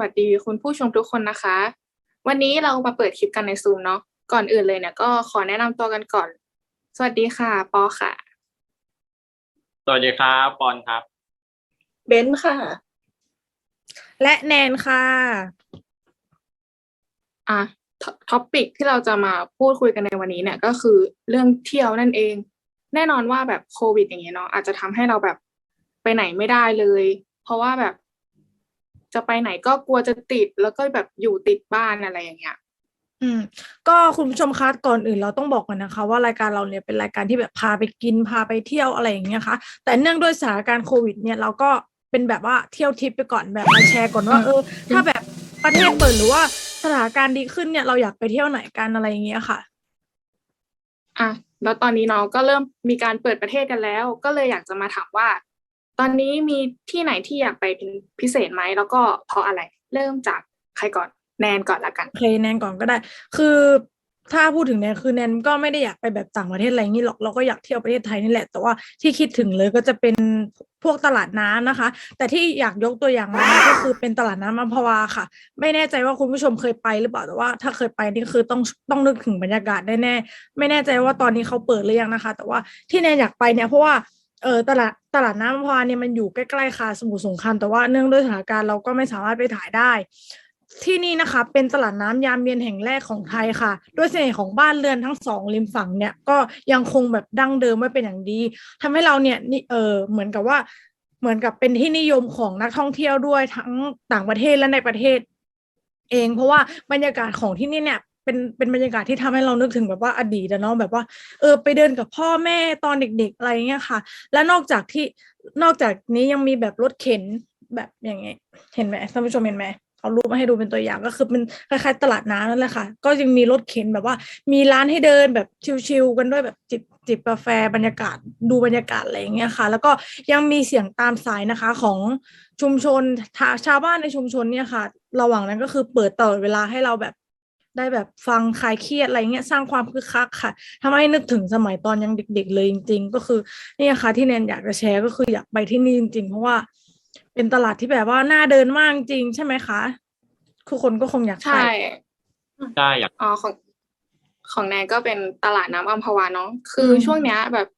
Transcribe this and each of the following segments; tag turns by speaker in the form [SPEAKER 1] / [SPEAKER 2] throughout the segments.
[SPEAKER 1] วัสดีคุณผู้ชมทุกคนนะคะ วันนี้เรามาเปิดคลิปกันในซูมเนาะก่อนอื่นเลยเนี่ยก็ขอแนะนำตัวกันก่อน สวัสดีค่ะ ปอค่ะ
[SPEAKER 2] สวัสดีครับปอนครับ
[SPEAKER 3] เบนซ์ค่ะ
[SPEAKER 4] และแนนค่ะ
[SPEAKER 1] อะท็อท็อปิกที่เราจะมาพูดคุยกันในวันนี้เนี่ยก็คือเรื่องเที่ยวนั่นเอง แน่นอนว่าแบบโควิดอย่างเงี้ยเนาะอาจจะทำให้เราแบบไปไหนไม่ได้เลย เพราะว่าแบบ จะไปไหนก็กลัวจะติดแล้วก็แบบอยู่ติดบ้านอะไรอย่างเงี้ย
[SPEAKER 4] อืมก็คุณผู้ชมคะก่อนอื่นเราต้องบอกก่อนนะคะ ว่ารายการเราเนี่ยเป็นรายการที่แบบพาไปกินพาไปเที่ยวอะไรอย่างเงี้ยค่ะ แต่เนื่องด้วยสถานการณ์โควิด เนี่ยเราก็เป็นแบบว่าเที่ยวทิปไปก่อนแบบมาแชร์ก่อนว่า
[SPEAKER 1] อืม
[SPEAKER 4] เออ ถ้าแบบประเทศเปิดหรือว่าสถานการณ์ดีขึ้นเนี่ยเราอยากไปเที่ยวไหนกันอะไรอย่างเงี้ยค่ะ
[SPEAKER 1] อะแล้วตอนนี้เนาะก็เริ่มมีการเปิดประเทศกันแล้ว ก็เลยอยากจะมาถามว่า ตอนนี้มีที่ไหนที่อยากไปเป็นพิเศษไหมแล้วก็เพราะอะไร เริ่มจากใครก่อนแนนก่อนละกัน
[SPEAKER 4] โอเคแนนก่อนก็ได้ คือถ้าพูดถึงแนนคือแนนก็ไม่ได้อยากไปแบบต่างประเทศอะไรงนี้หรอกเราก็อยากเที่ยวประเทศไทยนี่แหละ แต่ว่าที่คิดถึงเลยก็จะเป็นพวกตลาดน้ำนะคะ แต่ที่อยากยกตัวอย่างมาก็คือเป็นตลาดน้ำอัมพวาค่ะ ไม่แน่ใจว่าคุณผู้ชมเคยไปหรือเปล่าแต่ว่า ถ้าเคยไปนี่คือต้องต้องนึกถึงบรรยากาศแน่ๆไม่แน่ใจว่าตอนนี้เขาเปิดหรือยังนะคะ แต่ว่าที่แนนอยากไปเนี่ยเพราะว่า เออตลาดตลาดน้ำพวาเนี่ยมันอยู่ใกล้ๆค่ะสมุทรสงครามแต่ว่าเนื่องด้วยสถานการณ์เราก็ไม่สามารถไปถ่ายได้ ที่นี่นะคะเป็นตลาดน้ำยามเย็นแห่งแรกของไทยค่ะ ด้วยเสน่ห์ของบ้านเรือนทั้งสองริมฝั่งเนี่ยก็ยังคงแบบดั้งเดิมไว้เป็นอย่างดีทำให้เราเนี่ยนี่เออเหมือนกับว่าเหมือนกับเป็นที่นิยมของนักท่องเที่ยวด้วยทั้งต่างประเทศและในประเทศเองเพราะว่าบรรยากาศของที่นี่เนี่ย เป็นเป็นบรรยากาศที่ทำให้เรานึกถึงแบบว่าอดีตอะเนาะแบบว่า เออ ไปเดินกับพ่อแม่ตอนเด็ก ๆ อะไรเงี้ยค่ะ และนอกจากที่นอกจากนี้ยังมีแบบรถเข็นแบบอย่างเงี้ยเห็นไหมท่านผู้ชมเห็นไหมเอารูปมาให้ดูเป็นตัวอย่างก็คือเป็นคล้ายๆตลาดน้ำนั่นแหละค่ะ ก็ยังมีรถเข็นแบบว่า มีร้านให้เดินแบบชิลๆกันด้วยแบบจิบจิบกาแฟบรรยากาศดูบรรยากาศอะไรอย่างเงี้ยค่ะ แล้วก็ยังมีเสียงตามสายนะคะของชุมชนชาวบ้านในชุมชนเนี่ยค่ะ ระหว่างนั้นก็คือเปิดตลอดเวลาให้เราแบบ ได้แบบฟังคลายเครียดอะไรเงี้ยสร้างความคึกคักค่ะทำให้นึกถึงสมัยตอนยังเด็ก ๆ เลยจริง ๆ ก็คือเนี่ยค่ะที่แนนอยากจะแชร์ก็คืออยากไปที่นี่จริง ๆ เพราะว่า เป็นตลาดที่แบบว่าน่าเดินมากจริงใช่ไหมคะทุกคนก็คงอยากไป
[SPEAKER 1] ใช่
[SPEAKER 2] ใช่อยาก
[SPEAKER 1] อ๋อของของแนนก็เป็นตลาดน้ำอัมพวาเนาะคืออ
[SPEAKER 4] ม
[SPEAKER 1] ช่วงเนี้ยแบบ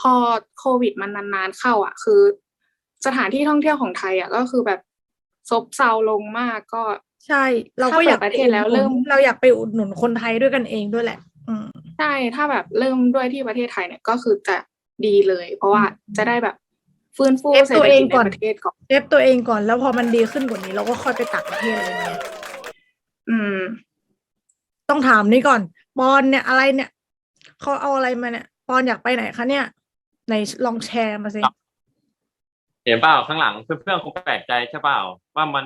[SPEAKER 1] พอโควิดมันนานๆเข้า อะ คือ สถานที่ท่องเที่ยวของไทยอะก็คือแบบซบเซาลงมากก็
[SPEAKER 4] ใช่ เราก็
[SPEAKER 1] ถ้า
[SPEAKER 4] อยาก
[SPEAKER 1] เปิดประเทศแล้วเริ่ม
[SPEAKER 4] เราอยากไปอุดหนุนคนไทยด้วยกันเองด้วยแหละ อืม
[SPEAKER 1] ใช่ถ้าแบบเริ่มด้วยที่ประเทศไทยเนี่ยก็คือจะดีเลย เพราะว่า
[SPEAKER 4] อืม
[SPEAKER 1] จะได้แบบฟื้นฟู
[SPEAKER 4] เอฟ
[SPEAKER 1] เศรษ
[SPEAKER 4] ตัว
[SPEAKER 1] ฐ
[SPEAKER 4] เอง
[SPEAKER 1] กิจ
[SPEAKER 4] ก่
[SPEAKER 1] ใน
[SPEAKER 4] อน
[SPEAKER 1] ประเทศก่อน
[SPEAKER 4] เอฟตัวเองก่อนแล้วพอมันดีขึ้นกว่านี้ เราก็ค่อยไปต่างประเทศอะไรเงี้ย
[SPEAKER 1] อืม
[SPEAKER 4] ต้องถามนี่ก่อนปอนเนี่ยอะไรเนี่ยเขาเอาอะไรมาเนี่ยปอนอยากไปไหนคะเนี่ยไหนลองแชร์มาสิ
[SPEAKER 2] เห็นเปล่าข้างหลังเพื่อนๆคงแปลกใจใช่เปล่า ว่ามัน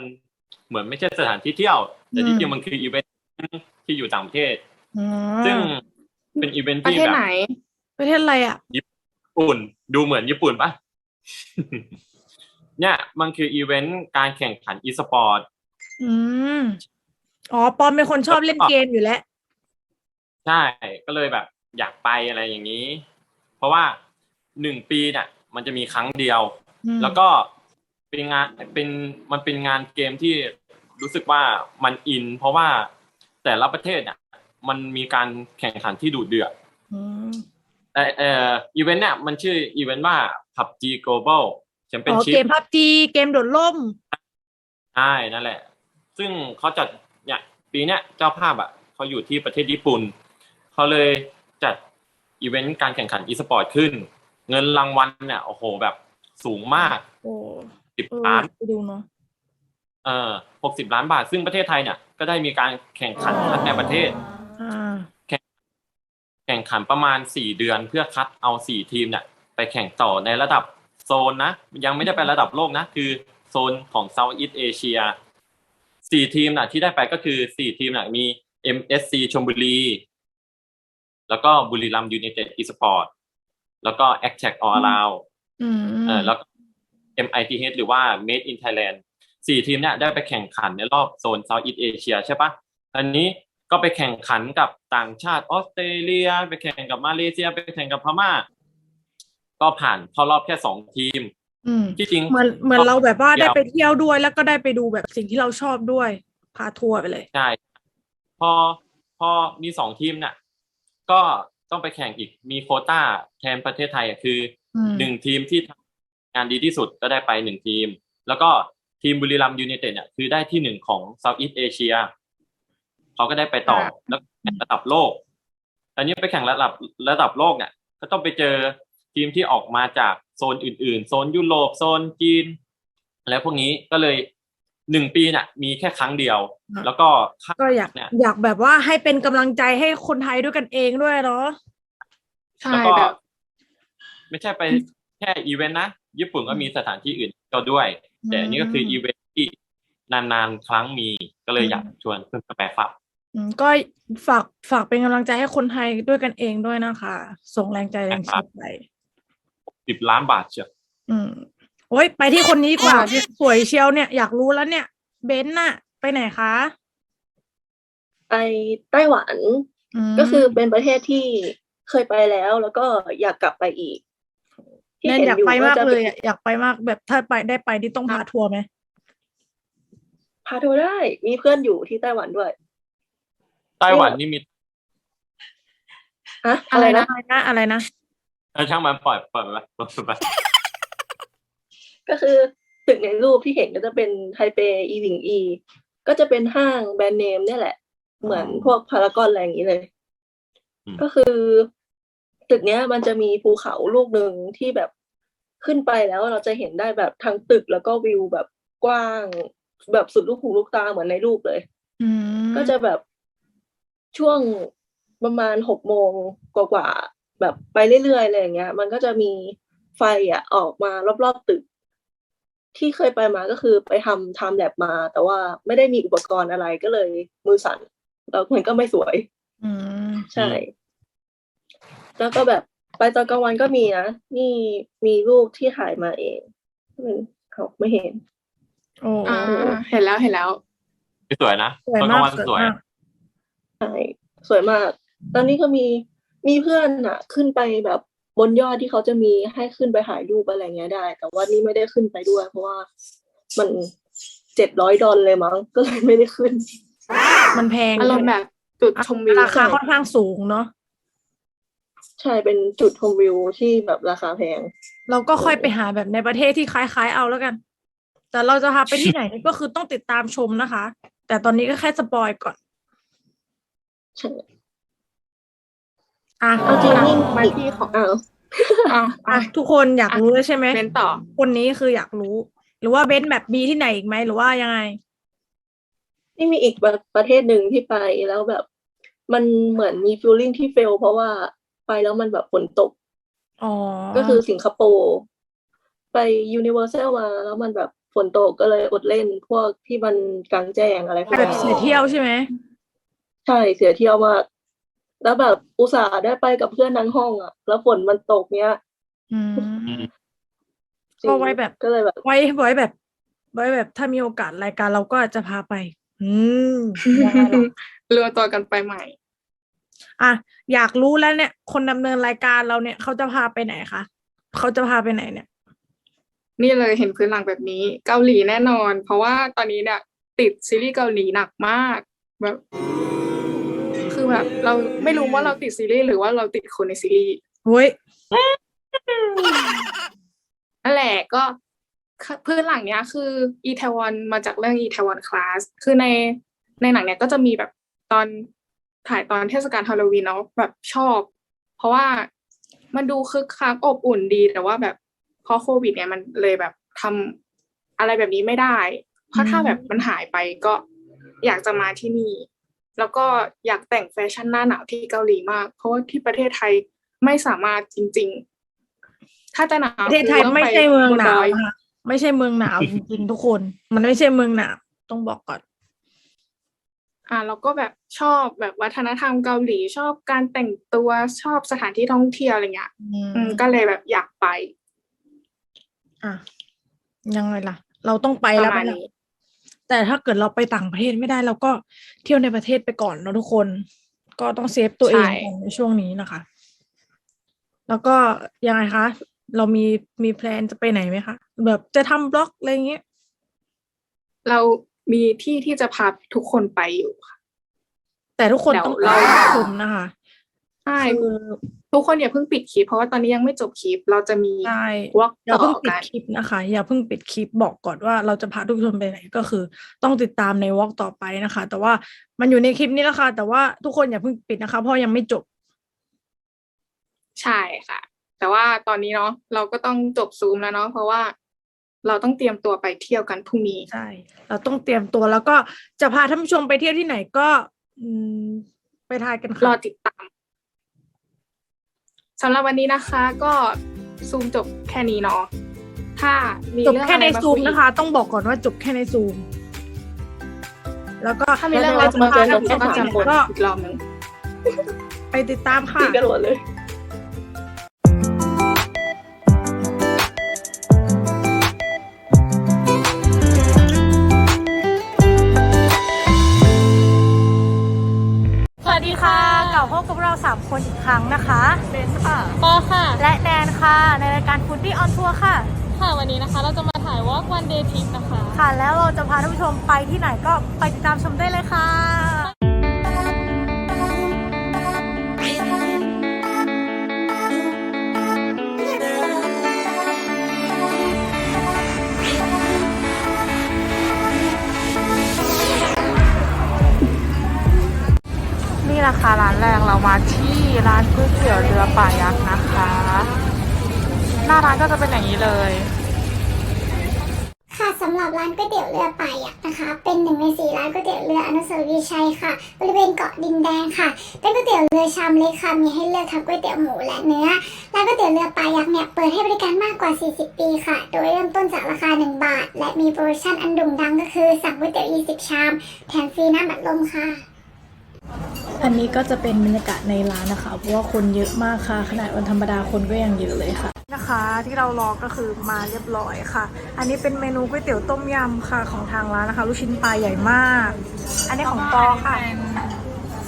[SPEAKER 2] เหมือนไม่ใช่สถานที่เที่ยว แต่ที่จริงมันคืออีเวนท์ที่อยู่ต่างประเทศ
[SPEAKER 4] อืม
[SPEAKER 2] ซึ่งเป็นอีเวนท์
[SPEAKER 1] ประ
[SPEAKER 2] ที่
[SPEAKER 1] เทศ
[SPEAKER 2] แบบ
[SPEAKER 1] ไหน
[SPEAKER 4] ประเทศอะไรอะ
[SPEAKER 2] ญี่ปุ่น ดูเหมือนญี่ปุ่นปะ เนี่ยมันคืออีเวนต์การแข่งขันอีสปอร์ต
[SPEAKER 4] อืม อ๋อ ปอนเป็นคนชอบเล่นเกมอยู่แล้ว
[SPEAKER 2] ใช่ ก็เลยแบบ อยากไปอะไรอย่างนี้ เพราะว่าหนึ่งปีเนี่ยมันจะมีครั้งเดียว
[SPEAKER 4] อืม
[SPEAKER 2] แล้วก็ เป็นงานเป็นมันเป็นงานเกมที่รู้สึกว่ามันอิน เพราะว่าแต่ละประเทศเนี่ยมันมีการแข่งขันที่ดุเดือด
[SPEAKER 4] อืม
[SPEAKER 2] แต่เอ่ออีเวนต์เนี่ยมันชื่ออีเวนต์ว่า PUBG Global
[SPEAKER 4] อ๋อ
[SPEAKER 2] Championship
[SPEAKER 4] เกมพับจีเกมโดดร่ม
[SPEAKER 2] ใช่นั่นแหละ ซึ่งเขาจัดเนี่ยปีเนี้ยเจ้าภาพอะเขาอยู่ที่ประเทศญี่ปุ่นเขาเลยจัดอีเวนต์การแข่งขันอีสปอร์ตขึ้น เงินรางวัลเนี่ยโอ้โหแบบสูงมาก
[SPEAKER 4] โอ้
[SPEAKER 2] สิบ
[SPEAKER 4] เออ
[SPEAKER 2] ล้าน
[SPEAKER 4] ไปดูเนาะ
[SPEAKER 2] เอ่อหกสิบล้านบาท ซึ่งประเทศไทยเนี่ย ก็ได้มีการแข่งขันคัดในประเทศ
[SPEAKER 4] อ่า
[SPEAKER 2] แข่งขันประมาณสี่เดือนเพื่อคัดเอาสี่ทีมเนี่ยไปแข่งต่อในระดับโซนนะ ยังไม่ได้ไประดับโลกนะ คือโซนของ Southeast Asia สี่ทีมน่ะที่ได้ไปก็คือสี่ทีมน่ะมี MSC ชลบุรี แล้วก็บุรีรัมย์ยู i นเต็ดอีสปอร์ตแล้วก็ a c t a c All Around
[SPEAKER 4] อืม
[SPEAKER 2] เออแล้วก็ MITH หรือว่า Made in Thailand สี่ทีมเนี่ยได้ไปแข่งขันในรอบโซน Southeast Asia ใช่ปะอันนี้ก็ไปแข่งขันกับต่างชาติออสเตรเลีย ไปแข่งกับมาเลเซีย ไปแข่งกับพม่า ก็ผ่านเข้ารอบแค่สองทีม
[SPEAKER 4] อืม
[SPEAKER 2] ที่จริง
[SPEAKER 4] เหมือนเหมือนเราแบบว่า
[SPEAKER 2] เดี๋
[SPEAKER 4] ได้
[SPEAKER 2] ยว
[SPEAKER 4] ไปเที่ยวด้วย แล้วก็ได้ไปดูแบบสิ่งที่เราชอบด้วย พาทัวร์ไปเลย
[SPEAKER 2] ใช่พอพอมีสองทีมเนี่ยก็ต้องไปแข่งอีกมีโควต้าแทนประเทศไทยอะคืออ
[SPEAKER 4] ม
[SPEAKER 2] หนึ่งทีมที่ทำงานดีที่สุดก็ได้ไปหนึ่งทีม แล้วก็ทีมบุรีรัมย์ยูไนเต็ดเนี่ยคือได้ที่หนึ่งของเซาท์อีสเอเชียเขาก็ได้ไปต่อ
[SPEAKER 1] ค่ะ
[SPEAKER 2] แล้วแข่งระดับโลกอันนี้ไปแข่งระดับระดับโลกเนี่ยก็ต้องไปเจอทีมที่ออกมาจากโซนอื่น ๆ โซนยุโรปโซนจีน แล้วพวกนี้ก็เลยหนึ่งปีเนี่ยมีแค่ครั้งเดียว
[SPEAKER 4] อะ
[SPEAKER 2] แล้วก็ค่า
[SPEAKER 4] ก็อยาก
[SPEAKER 2] เนี่ย
[SPEAKER 4] อยากแบบว่าให้เป็นกำลังใจให้คนไทยด้วยกันเองด้วยเนาะ
[SPEAKER 1] ใช่
[SPEAKER 2] แล้วก็
[SPEAKER 1] แบบ
[SPEAKER 2] ไม่ใช่ไปแค่อีเวนต์นะ ญี่ปุ่นก็มีสถานที่อื่นก็ด้วย แต่อันนี้ก็คืออีเวนต์ที่นานๆครั้งมีก็เลยอยากชวนเพื่อนๆไปครับ
[SPEAKER 4] อืมก็ฝากฝากเป็นกำลังใจให้คนไทยด้วยกันเองด้วยนะคะ ส่งแรงใจแรง
[SPEAKER 2] ครั
[SPEAKER 4] เชีย
[SPEAKER 2] บ
[SPEAKER 4] ร์ไป
[SPEAKER 2] สิบล้านบาทเชียว
[SPEAKER 4] อืมโอ้ยไปที่คนนี้ดีกว่าที่สวยเชียวเนี่ยอยากรู้แล้วเนี่ย เบนน่ะ ไปไหนคะ
[SPEAKER 3] ไปไต้หวัน
[SPEAKER 4] ม
[SPEAKER 3] ก็คือเป็นประเทศที่เคยไปแล้ว แล้วก็อยากกลับไปอีก ที่
[SPEAKER 4] แนน
[SPEAKER 3] เห็น
[SPEAKER 4] อยาก
[SPEAKER 3] อยู่
[SPEAKER 4] ไป
[SPEAKER 3] ก็
[SPEAKER 4] มาก
[SPEAKER 3] จะ
[SPEAKER 4] เล
[SPEAKER 3] เป็
[SPEAKER 4] ย
[SPEAKER 3] น
[SPEAKER 4] อะอยากไปมากแบบถ้าไปได้ไปนี่ต้องพาทัวร์ไหม
[SPEAKER 3] พาทัวร์ได้ มีเพื่อนอยู่ที่ไต้หวันด้วย
[SPEAKER 2] ไต้หวันนี่มี
[SPEAKER 3] อะ
[SPEAKER 1] อะ
[SPEAKER 3] อะไรไร
[SPEAKER 1] นะ
[SPEAKER 3] นะ
[SPEAKER 4] อะไรนะอะไรนะ
[SPEAKER 2] เออช่างมันปล่อยปล่อยไปปล่อยไป
[SPEAKER 3] ก็คือตึกในรูปที่เห็นก็จะเป็นไทเปอีหวิงอี ก็จะเป็นห้างแบรนด์เนมเนี่ยแหละ เหมือนพวกพารากอนอะไรอย่างนี้เลย
[SPEAKER 2] อืม
[SPEAKER 3] ก็คือ ตึกเนี้ย มันจะมีภูเขาลูกหนึ่งที่แบบขึ้นไปแล้วเราจะเห็นได้แบบทั้งตึกแล้วก็วิวแบบกว้าง แบบสุดลูกหูลูกตาเหมือนในรูปเลย
[SPEAKER 4] อืม
[SPEAKER 3] ก็จะแบบช่วงประมาณหกโมงกว่าๆแบบไปเรื่อยๆอะไรอย่างเงี้ย มันก็จะมีไฟอะออกมารอบๆตึก ที่เคยไปมาก็คือไปทำไทม์แลบมา แต่ว่าไม่ได้มีอุปกรณ์อะไรก็เลยมือสั่นแล้วมันก็ไม่สวย
[SPEAKER 4] อืม
[SPEAKER 3] ใช่ แล้วก็แบบไปตอนกลางวันก็มีนะนี่มีรูปที่ถ่ายมาเองอืมเขาไม่เห็น
[SPEAKER 4] โอ้
[SPEAKER 1] อ่าเห็นแล้วเห็นแล้ว
[SPEAKER 2] สวยนะ
[SPEAKER 4] สวย
[SPEAKER 2] ตอนก
[SPEAKER 4] มา
[SPEAKER 2] ลากงวัน
[SPEAKER 4] สวย
[SPEAKER 2] สวย
[SPEAKER 4] มาก
[SPEAKER 3] ใช่สวยมาก ตอนนี้ก็มีมีเพื่อนอะขึ้นไปแบบบนยอดที่เขาจะมีให้ขึ้นไปถ่ายรูปอะไรเงี้ยได้ แต่ว่านี่ไม่ได้ขึ้นไปด้วย เพราะว่ามันเจ็ดร้อยดอลเลยมั้ง ก็เลยไม่ได้ขึ้น
[SPEAKER 4] มันแพง
[SPEAKER 1] อารมณ์แบบจุดชมวิว
[SPEAKER 4] ราคาค่อนข้างสูงเนาะ
[SPEAKER 3] ใช่เป็นจุดชมวิวที่แบบราคาแพง
[SPEAKER 4] เราก็ค่อยไปหาแบบในประเทศที่คล้ายๆเอาแล้วกัน แต่เราจะพาไปที่ไหนนี่ก็คือต้องติดตามชมนะคะ แต่ตอนนี้ก็แค่สปอยก่อน
[SPEAKER 3] ใช่
[SPEAKER 4] อะ
[SPEAKER 3] เอาจริงนี่
[SPEAKER 1] มา
[SPEAKER 3] อีก
[SPEAKER 1] ที่ของ
[SPEAKER 3] อ้าว
[SPEAKER 1] อะ
[SPEAKER 4] อะทุกคนอยากรู้แล้วใช่ไหม
[SPEAKER 1] เป็นต่อ
[SPEAKER 4] คนนี้คืออยากรู้ หรือว่าเบนซ์แบบมีที่ไหนอีกไหมหรือว่ายังไง
[SPEAKER 3] นี่มีอีกประประเทศหนึ่งที่ไปแล้วแบบ มันเหมือนมีฟีลลิ่งที่เฟล เพราะว่า ไปแล้วมันแบบฝนตก
[SPEAKER 4] อ๋อ
[SPEAKER 3] ก็คือสิงคโปร์ไปยูนิเวอร์แซลมาแล้วมันแบบฝนตกก็เลยอดเล่นพวกที่มันกลางแจ้งอะไรพวก
[SPEAKER 4] แบบ
[SPEAKER 3] นี้
[SPEAKER 4] เสียเที่ยวใช่ไหม
[SPEAKER 3] ใช่เสียเที่ยวมากแล้วแบบอุตส่าห์ได้ไปกับเพื่อนทั้งห้องอะ แล้วฝนมันตกเนี้ย
[SPEAKER 4] อืม
[SPEAKER 2] อืม
[SPEAKER 3] จริง
[SPEAKER 4] ก็ไว้แบบ
[SPEAKER 3] ก็เลยแบบ
[SPEAKER 4] ไว้ไว้แบบ ไว้แบบ ถ้ามีโอกาสรายการเราก็อาจจะพาไป อืมยังไงล่ะ
[SPEAKER 1] เรือตัวกันไปใหม่
[SPEAKER 4] อะอยากรู้แล้วเนี่ย คนดำเนินรายการเราเนี่ยเขาจะพาไปไหนคะเขาจะพาไปไหนเนี่ย
[SPEAKER 1] นี่เลยเห็นพื้นหลังแบบนี้ เกาหลีแน่นอน เพราะว่าตอนนี้เนี่ย ติดซีรีส์เกาหลีหนักมากแบบคือแบบเราไม่รู้ว่าเราติดซีรีส์หรือว่าเราติดคนในซีรีส์
[SPEAKER 4] เฮ้ย
[SPEAKER 1] นั่นแหละก็พื้นหลังเนี้ยคืออีเทวอนมาจากเรื่องอีเทวอนคลาสคือในในหนังเนี้ยก็จะมีแบบตอน ถ่ายตอนเทศกาลฮาโลวีนเนาะแบบชอบ เพราะว่ามันดูคึกคักอบอุ่นดีแต่ว่าแบบเพราะโควิด เนี่ยมันเลยแบบทำอะไรแบบนี้ไม่ได้ เพราะถ้าแบบมันหายไปก็อยากจะมาที่นี่ แล้วก็อยากแต่งแฟชั่นหน้าหนาวที่เกาหลีมาก เพราะว่าที่ประเทศไทยไม่สามารถจริง ๆ ถ้าจะหนาว
[SPEAKER 4] ประเทศไทย
[SPEAKER 1] คือต้อง
[SPEAKER 4] ไม่
[SPEAKER 1] ป
[SPEAKER 4] ใช่เมืองหนาว
[SPEAKER 1] บดย
[SPEAKER 4] นะคะไม่ใช่เมืองหนาวจริงๆทุกคน มันไม่ใช่เมืองหนาวต้องบอกก่อน
[SPEAKER 1] อ่าแล้วก็แบบชอบแบบวัฒนธรรมเกาหลีชอบการแต่งตัวชอบสถานที่ท่องเที่ยวอะไรเงี้ย
[SPEAKER 4] อืม
[SPEAKER 1] อืมก็เลยแบบอยากไป
[SPEAKER 4] อะยังไงล่ะ เราต้องไป
[SPEAKER 1] ป
[SPEAKER 4] แล้ว
[SPEAKER 1] ระมาณ
[SPEAKER 4] ไหมล่ะ
[SPEAKER 1] นี้
[SPEAKER 4] แต่ถ้าเกิดเราไปต่างประเทศไม่ได้เราก็เที่ยวในประเทศไปก่อนเนาะทุกคน ก็ต้องเซฟตัวเองก่อนในช่วงนี้นะคะ แล้วก็ยังไงคะ เรามีมีแพลนจะไปไหนไหมคะ แบบจะทำบล็อกอะไรเงี้ย
[SPEAKER 1] เรา มีที่ที่จะพาทุกคนไปอยู่ค่ะ
[SPEAKER 4] แต่ทุกคน
[SPEAKER 1] เดี๋ยว
[SPEAKER 4] ต้อง
[SPEAKER 1] เรา
[SPEAKER 4] ชมนะคะ
[SPEAKER 1] ใช่
[SPEAKER 4] คือ
[SPEAKER 1] ทุกคนอย่าเพิ่งปิดคลิป เพราะว่าตอนนี้ยังไม่จบคลิป เราจะมี
[SPEAKER 4] ใช่
[SPEAKER 1] วอล์ก
[SPEAKER 4] อย่า
[SPEAKER 1] ต่
[SPEAKER 4] เพิ่ง
[SPEAKER 1] อ
[SPEAKER 4] ปิด
[SPEAKER 1] กัน
[SPEAKER 4] คลิปนะคะ อย่าเพิ่งปิดคลิปบอกก่อนว่าเราจะพาทุกคนไปไหนก็คือ ต้องติดตามในวอล์กต่อไปนะคะ แต่ว่ามันอยู่ในคลิปนี้แล้วค่ะ แต่ว่าทุกคนอย่าเพิ่งปิดนะคะ เพราะยังไม่จบ
[SPEAKER 1] ใช่ค่ะ แต่ว่าตอนนี้เนาะเราก็ต้องจบซูมแล้วเนาะเพราะว่า เราต้องเตรียมตัวไปเที่ยวกันพรุ่งนี้
[SPEAKER 4] ใช่เราต้องเตรียมตัวแล้วก็จะพาท่านผู้ชมไปเที่ยวที่ไหนก็อืมไปทายกัน
[SPEAKER 1] ร
[SPEAKER 4] ค่ะ
[SPEAKER 1] อติดตามสำหรับวันนี้นะคะ ก็ซูมจบแค่นี้เนาะถ้ามี
[SPEAKER 4] จบ
[SPEAKER 1] เรื่อง
[SPEAKER 4] แค่
[SPEAKER 1] อะไร
[SPEAKER 4] ใน
[SPEAKER 1] มา
[SPEAKER 4] ซู
[SPEAKER 1] คุ
[SPEAKER 4] ม
[SPEAKER 1] ย
[SPEAKER 4] นะคะ ต้องบอกก่อนว่าจบแค่ในซูม แล้วก็
[SPEAKER 1] ถ้ามีเรื่องอะไรจะมา
[SPEAKER 3] เจอ
[SPEAKER 1] พา
[SPEAKER 3] กันแค่
[SPEAKER 1] ก็
[SPEAKER 3] สาม
[SPEAKER 1] จะ
[SPEAKER 3] คน
[SPEAKER 1] ก็อีกรอบหนึ่ง
[SPEAKER 4] ไปติดตามค่ะ
[SPEAKER 3] ตีกันหมดเลย
[SPEAKER 4] กลับพบกับเราสามคนอีกครั้งนะคะเบนค่ะ
[SPEAKER 5] ปอค่ะ
[SPEAKER 4] และแนนค่ะ ในรายการฟูดดี้ออนทัวร์ค่ะ
[SPEAKER 5] ค่ะวันนี้นะคะเราจะมาถ่ายวอล์กวันเดย์ทริปนะคะ
[SPEAKER 4] ค่ะ แล้วเราจะพาท่านผู้ชมไปที่ไหนก็ไปติดตามชมได้เลยค่ะ แรกเรามาที่ร้านก๋วยเตี๋ยวเรือป่ายักษ์นะคะ หน้าร้านก็จะเป็นอย่างนี้เลย
[SPEAKER 6] ค่ะสำหรับร้านก๋วยเตี๋ยวเรือป่ายักษ์นะคะ เป็นหนึ่งในสี่ร้านก๋วยเตี๋ยวเรืออนุสาวรีย์ชัยค่ะ บริเวณเกาะดินแดงค่ะ เป็นก๋วยเตี๋ยวเรือชามเล็กค่ะ มีให้เลือกทั้งก๋วยเตี๋ยวหมูและเนื้อ ร้านก๋วยเตี๋ยวเรือป่ายักษ์เนี่ยเปิดให้บริการมากกว่า 40 ปีค่ะ โดยเริ่มต้นจากราคา 1 บาท และมีโปรโมชั่นอันโด่งดังก็คือสั่งก๋วยเตี๋ยว 20 ชาม แถมฟรีน้ำบัดลมค่ะ
[SPEAKER 4] อันนี้ก็จะเป็นบรรยากาศในร้านนะคะ เพราะว่าคนเยอะมากค่ะ ขนาดวันธรรมดาคนก็ยังเยอะเลยค่ะ นะคะที่เรารอก็คือมาเรียบร้อยค่ะ อันนี้เป็นเมนูก๋วยเตี๋ยวต้มยำค่ะของทางร้านนะคะ ลูกชิ้นปลาใหญ่มาก อันนี้ของปอค่ะ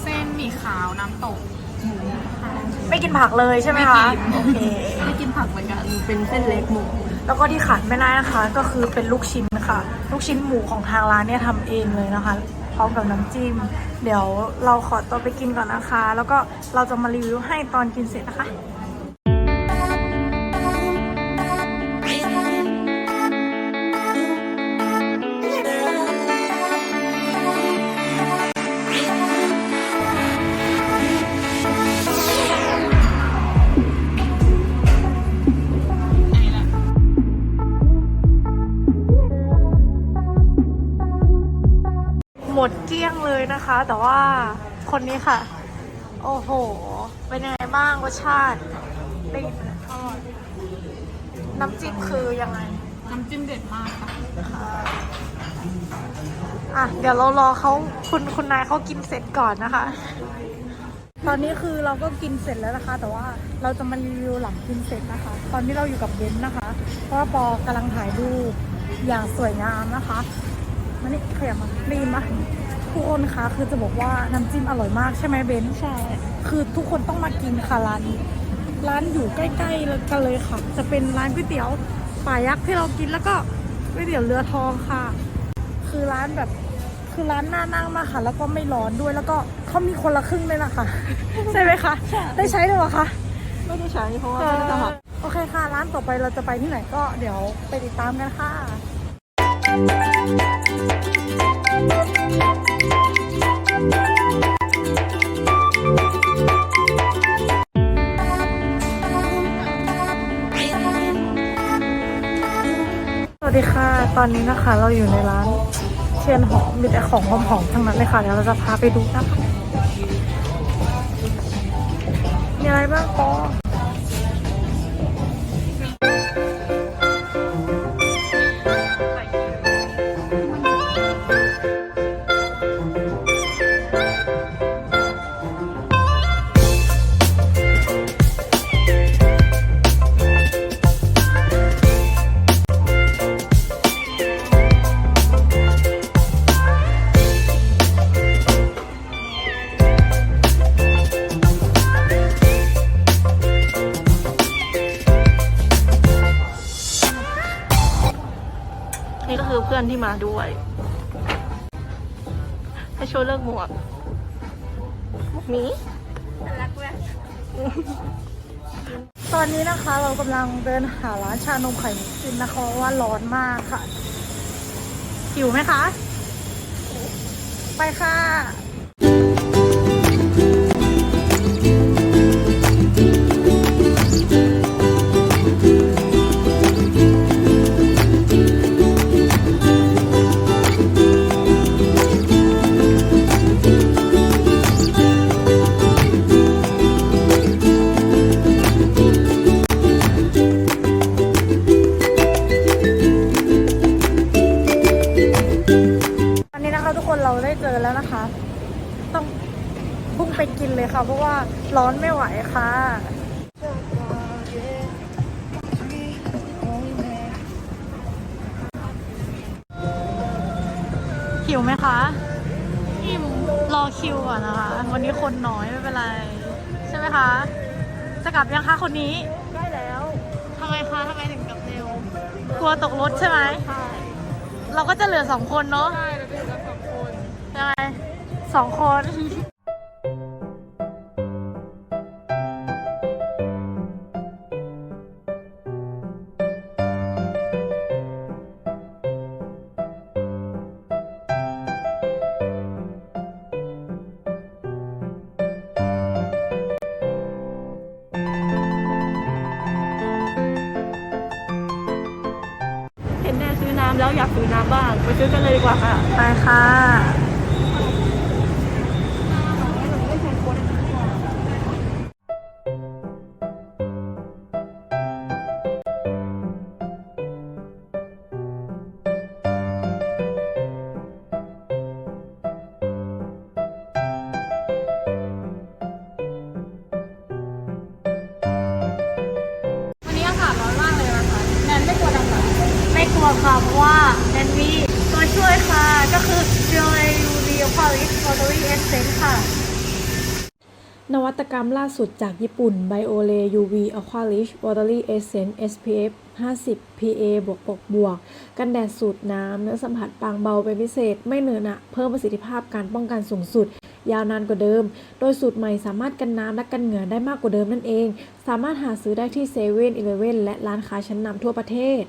[SPEAKER 7] เส้นหมี่ขาวน้ำตกหมูค่ะ
[SPEAKER 4] ไม่กินผักเลยใช่ไหมคะโอเค
[SPEAKER 7] ไม่กินผักเหมือนกันเป็นเส้นเล็กหมู
[SPEAKER 4] แล้วก็ที่ขาดไม่ได้นะคะ ก็คือเป็นลูกชิ้นค่ะ ลูกชิ้นหมูของทางร้านเนี่ยทำเองเลยนะคะ พร้อมกับน้ำจิ้ม เดี๋ยวเราขอตัวไปกินก่อนนะคะ แล้วก็เราจะมารีวิวให้ตอนกินเสร็จนะคะ คนนี้ค่ะ โอ้โห เป็นยังไงบ้างรสชาติเป็นอร่อยน้ำจิ้มคือยังไง
[SPEAKER 7] น้ำจิ้มเด็ดมากค่ะ
[SPEAKER 4] อะ เดี๋ยวเรารอเขาคุณคุณนายเขากินเสร็จก่อนนะคะ ตอนนี้คือเราก็กินเสร็จแล้วนะคะ แต่ว่าเราจะมารีวิวหลังกินเสร็จนะคะ ตอนนี้เราอยู่กับเบนซ์นะคะ เพราะว่าปอกำลังถ่ายรูปอย่างสวยงามนะคะมานี่ขยับมาได้ยินไหม ทุกคนคะคือจะบอกว่าน้ำจิ้มอร่อยมากใช่ไหมเบนซ์ใช่ คือทุกคนต้องมากินค่ะร้านนี้ร้านอยู่ใกล้ๆกันเลยค่ะ จะเป็นร้านก๋วยเตี๋ยวป่ายักษ์ที่เรากินแล้วก็ก๋วยเตี๋ยวเรือทองค่ะ คือร้านแบบคือร้านน่านั่งมากค่ะ แล้วก็ไม่ร้อนด้วยแล้วก็เขามีคนละครึ่งเลยนะคะใช่ไหมคะได้ใช้ด้วยเหรอคะ
[SPEAKER 3] ไม่ได้ใช้เพราะว่าไม่ได้สมัคร
[SPEAKER 4] โอเคค่ะ ร้านต่อไปเราจะไปที่ไหนก็เดี๋ยวไปติดตามกันค่ะ ตอนนี้นะคะเราอยู่ในร้านเทียนหอมมีแต่ของหอมๆทั้งนั้นเลยค่ะเดี๋ยวเราจะพาไปดูนะคะมีอะไรบ้างปอ
[SPEAKER 3] ที่มาด้วย ให้โชว์เลิกหมวกหมี
[SPEAKER 4] ตอนนี้นะคะเรากำลังเดินหาร้านชานมไข่มุกกินนะคะเพราะว่าร้อนมากค่ะหิวไหมคะ ไปค่ะ หิวไหมคะอิ่มรอคิวก่อนนะคะ วันนี้คนน้อยไม่เป็นไร ใช่ไหมคะ จะกลับยังคะคนนี้
[SPEAKER 3] ได้แล้ว
[SPEAKER 4] ทำไมคะทำไมถึงกลับเร็ว กลัวตกรถใช่ไหมเราก็จะเหลือสองคนเนาะ
[SPEAKER 5] ใช่เราจะอยู่กันสองคน
[SPEAKER 4] ยังไงสองคน
[SPEAKER 3] เห็น อยากซื้อน้ำบ้าง ไปซื้อกันเลยดีกว่าค่ะ
[SPEAKER 4] ไปค่ะ
[SPEAKER 5] ไม่กลัว
[SPEAKER 4] ค่ะเพราะว่าแนนมีตัวช่วยค่ะ ก็คือ Joy UV Polish Watery Essence ค่ะ
[SPEAKER 8] นวัตกรรมล่าสุดจากญี่ปุ่น Biole UV Aqualish Watery Essence SPF 50 PA บวกบวกบวก กันแดดสูตรน้ำเนื้อสัมผัสบางเบาเป็นพิเศษ ไม่เหนอะหนะ เพิ่มประสิทธิภาพการป้องกันสูงสุดยาวนานกว่าเดิม โดยสูตรใหม่สามารถกันน้ำและกันเหงื่อได้มากกว่าเดิมนั่นเอง สามารถหาซื้อได้ที่เซเว่นอีเลเว่นและร้านค้าชั้นนำทั่วประเทศ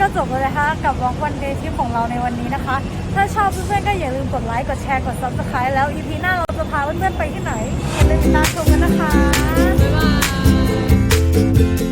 [SPEAKER 4] ก็จบเลยนะคะกับวอล์กวันเดย์ทริปของเราในวันนี้นะคะ ถ้าชอบเพื่อนๆก็อย่าลืมกดไลค์ กดแชร์ กดซับสไคร b e แล้วอีพีหน้าเราจะพาเพื่อนๆไปที่ไหนอย่าลืมติดตามชมกันนะคะ
[SPEAKER 5] บ๊ายบาย